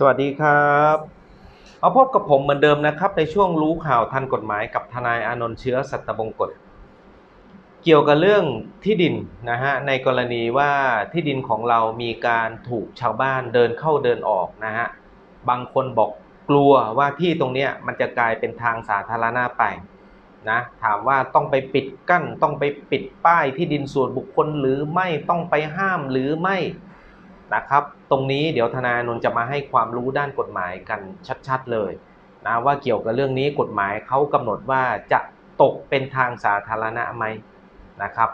สวัสดีครับ เอาพบกับผมเหมือนเดิมนะครับ ในช่วงรู้ข่าวทันกฎหมายกับทนายอานนท์เชื้อสัตบงกฎเกี่ยวกับเรื่องที่ดินนะฮะในกรณีว่าที่ดินของเรามีการถูกชาวบ้านเดินเข้าเดินออกนะฮะบางคนบอกกลัวว่าที่ตรงเนี้ยมันจะกลายเป็นทางสาธารณะไปนะถามว่าต้องไปปิดกั้นต้องไปปิดป้ายที่ดินส่วนบุคคลหรือไม่ต้องไปห้ามหรือไม่ นะครับ ตรงนี้เดี๋ยวทนายอานนจะมาให้ความรู้ด้านกฎหมายกันชัดๆเลยนะว่าเกี่ยวกับเรื่องนี้กฎหมายเขากำหนดว่าจะตกเป็นทางสาธารณะไหมนะครับ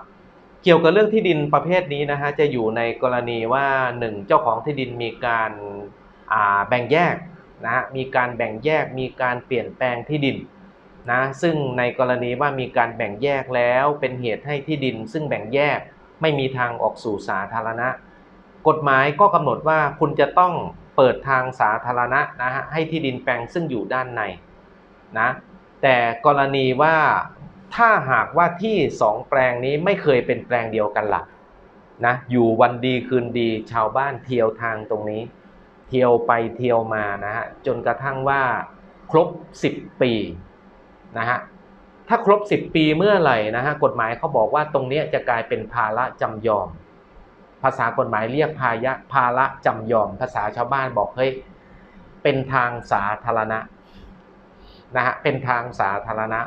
เกี่ยวกับเรื่องที่ดินประเภทนี้นะฮะจะอยู่ในกรณีว่าหนึ่งเจ้าของที่ดินมีการาแบ่งแยกนะฮะมีการแบ่งแยกมีการเปลี่ยนแปลงที่ดินนะซึ่งในกรณีว่ามีการแบ่งแยกแล้วเป็นเหตุให้ที่ดิน ซึ่งแบ่งแยกไม่มีทางออกสู่สาธารณะ กฎหมายก็กำหนดว่าคุณจะต้องเปิดทางสาธารณะนะฮะให้ที่ดินแปลงซึ่งอยู่ด้านในนะแต่กรณีว่าถ้าหากว่าที่สองแปลงนี้ไม่เคยเป็นแปลงเดียวกันหละ่ะนะอยู่วันดีคืนดีชาวบ้านเที่ยวทางตรงนี้ เที่ยวไปเที่ยวมานะฮะจนกระทั่งว่าครบ 10 ปีนะฮะถ้าครบ 10 ปีเมื่อไหร่นะฮะกฎหมายเขาบอกว่าตรงนี้จะกลายเป็นภาระจำยอม ภาษากฎหมายเรียกภายะภาระจำยอม ภาษาชาวบ้านบอกเฮ้ยเป็นทางสาธารณะนะฮะเป็นทางสาธารณะ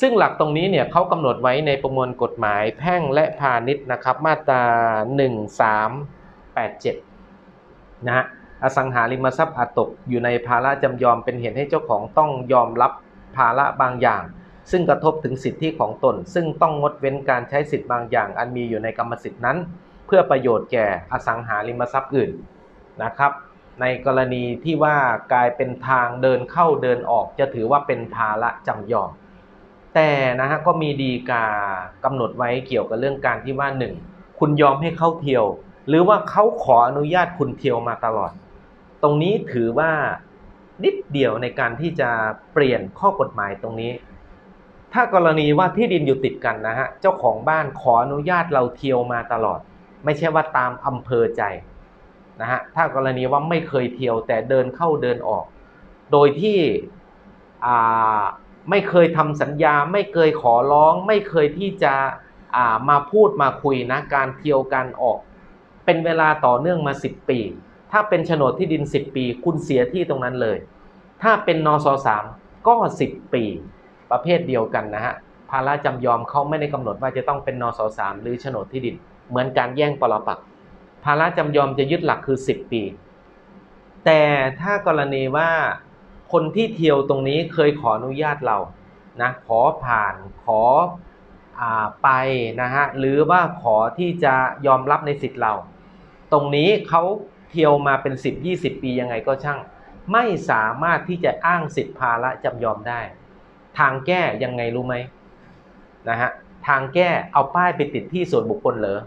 ซึ่งหลักตรงนี้เนี่ยเขากำหนดไว้ในประมวลกฎหมายแพ่งและพาณิชย์นะครับ มาตรา 1387 นะฮะอสังหาริมทรัพย์อาจตกอยู่ในภาระจำยอมเป็นเหตุให้เจ้าของต้องยอมรับภาระบางอย่าง ซึ่งกระทบถึงสิทธิของตน ซึ่งต้องงดเว้นการใช้สิทธิ์บางอย่าง อันมีอยู่ในกรรมสิทธินั้น เพื่อประโยชน์แก่อสังหาริมทรัพย์อื่นนะครับ ในกรณีที่ว่ากลายเป็นทางเดินเข้าเดินออกจะถือว่าเป็นภาระจำยอม แต่นะฮะก็มีดีกากำหนดไว้เกี่ยวกับเรื่องการที่ว่าหนึ่งคุณยอมให้เข้าเที่ยว หรือว่าเขาขออนุญาตคุณเที่ยวมาตลอด ตรงนี้ถือว่านิดเดียวในการที่จะเปลี่ยนข้อกฎหมายตรงนี้ ถ้ากรณีว่าที่ดินอยู่ติดกันนะฮะ เจ้าของบ้านขออนุญาตเราเที่ยวมาตลอด ไม่ใช่ว่าตามอำเภอใจนะฮะถ้ากรณีว่าไม่เคยเที่ยวแต่เดินเข้าเดินออก โดยที่ไม่เคยทำสัญญา ไม่เคยขอร้อง ไม่เคยที่จะามาพูดมาคุยนะการเที่ยวการออก เป็นเวลาต่อเนื่องมา 10 ปี ถ้าเป็นโฉนดที่ดิน 10 ปี คุณเสียที่ตรงนั้นเลย ถ้าเป็นนสสามก็ 10 ปี ประเภทเดียวกันนะฮะภาระจำยอมเขาไม่ได้กำหนดว่าจะต้องเป็นนสสามหรือโฉนดที่ดิน เหมือนการแย่งปรปักภาระจำยอมจะยึดหลักคือ 10 ปี แต่ถ้ากรณีว่าคนที่เที่ยวตรงนี้เคยขออนุญาตเรานะขอผ่านขออไปนะฮะหรือว่าขอที่จะยอมรับในสิทธิ์เรา ตรงนี้เขาเที่ยวมาเป็น 10 20 ปียังไงก็ช่าง ไม่สามารถที่จะอ้างสิทธิภาระจำยอมได้ ทางแก้ยังไงรู้ไหมนะฮะทางแก้เอาป้ายไปติดที่ส่วนบุคคลเหรอ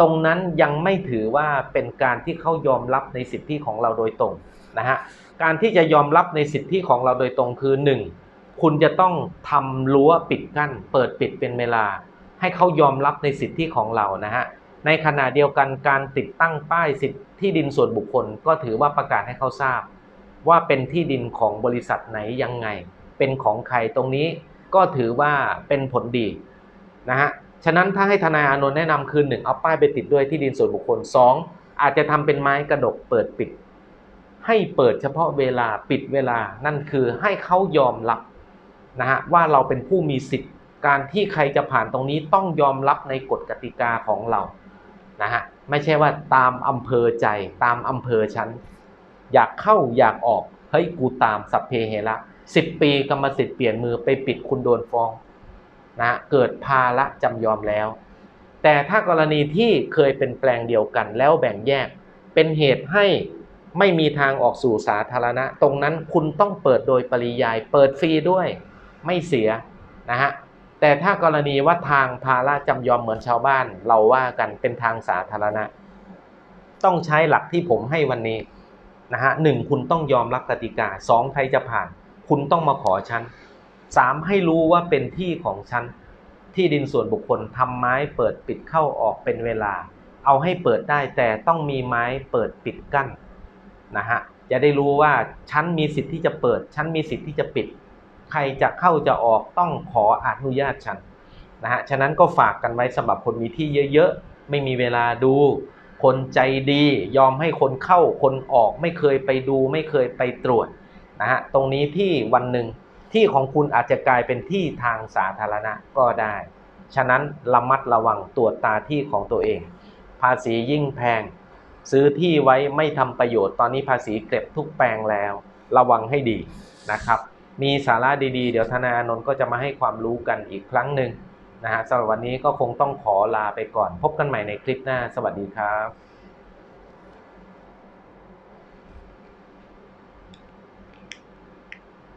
ตรงนั้นยังไม่ถือว่าเป็นการที่เขายอมรับในสิทธิของเราโดยตรงนะฮะการที่จะยอมรับในสิทธิของเราโดยตรงคือ 1. คุณจะต้องทำรั้วปิดกั้น เปิดปิดเป็นเวลา ให้เขายอมรับในสิทธิของเรานะฮะในขณะเดียวกันการติดตั้งป้ายสิทธิที่ดินส่วนบุคคล ก็ถือว่าประกาศให้เขาทราบ ว่าเป็นที่ดินของบริษัทไหนยังไง เป็นของใครตรงนี้ก็ถือว่าเป็นผลดีนะฮะ ฉะนั้นถ้าให้ทนายอานนท์แนะนำคือหนึ่งเอาป้ายไปติดด้วยที่ดินส่วนบุคคล 2. อาจจะทำเป็นไม้กระดกเปิดปิด ให้เปิดเฉพาะเวลาปิดเวลานั่นคือให้เขายอมรับนะฮะว่าเราเป็นผู้มีสิทธิ์ การที่ใครจะผ่านตรงนี้ต้องยอมรับในกฎกติกาของเรานะฮะไม่ใช่ว่าตามอำเภอใจตามอำเภอฉันอยากเข้าอยากออกเฮ้ยกูตามสัพเพเหระสิบปีกรรมสิทธิ์เปลี่ยนมือไปปิดคุณโดนฟ้อง นะเกิดภาระจำยอมแล้ว แต่ถ้ากรณีที่เคยเป็นแปลงเดียวกันแล้วแบ่งแยก เป็นเหตุให้ไม่มีทางออกสู่สาธารณะ ตรงนั้นคุณต้องเปิดโดยปริยาย เปิดฟรีด้วยไม่เสียนะฮะแต่ถ้ากรณีว่าทางภาระจำยอมเหมือนชาวบ้าน เราว่ากันเป็นทางสาธารณะ ต้องใช้หลักที่ผมให้วันนี้นะฮะหนึ่งคุณต้องยอมรับกติกาสองใครจะผ่าน คุณต้องมาขอฉัน สามให้รู้ว่าเป็นที่ของฉัน ที่ดินส่วนบุคคลทำไม้เปิดปิดเข้าออกเป็นเวลา เอาให้เปิดได้แต่ต้องมีไม้เปิดปิดกั้นนะฮะจะได้รู้ว่าฉันมีสิทธิ์ที่จะเปิด ฉันมีสิทธิ์ที่จะปิด ใครจะเข้าจะออกต้องขออนุญาตฉันนะฮะฉะนั้นก็ฝากกันไว้สำหรับคนมีที่เยอะๆ ไม่มีเวลาดู คนใจดียอมให้คนเข้าคนออกไม่เคยไปดูไม่เคยไปตรวจนะฮะตรงนี้ที่วันหนึ่ง ที่ของคุณอาจจะกลายเป็นที่ทางสาธารณะก็ได้ ฉะนั้นระมัดระวังตรวจตาที่ของตัวเอง ภาษียิ่งแพง ซื้อที่ไว้ไม่ทำประโยชน์ ตอนนี้ภาษีเก็บทุกแปลงแล้ว ระวังให้ดีนะครับ มีสาระดีๆ เดี๋ยวธนาอนนท์ก็จะมาให้ความรู้กันอีกครั้งหนึ่งนะฮะสำหรับวันนี้ก็คงต้องขอลาไปก่อน พบกันใหม่ในคลิปหน้า สวัสดีครับ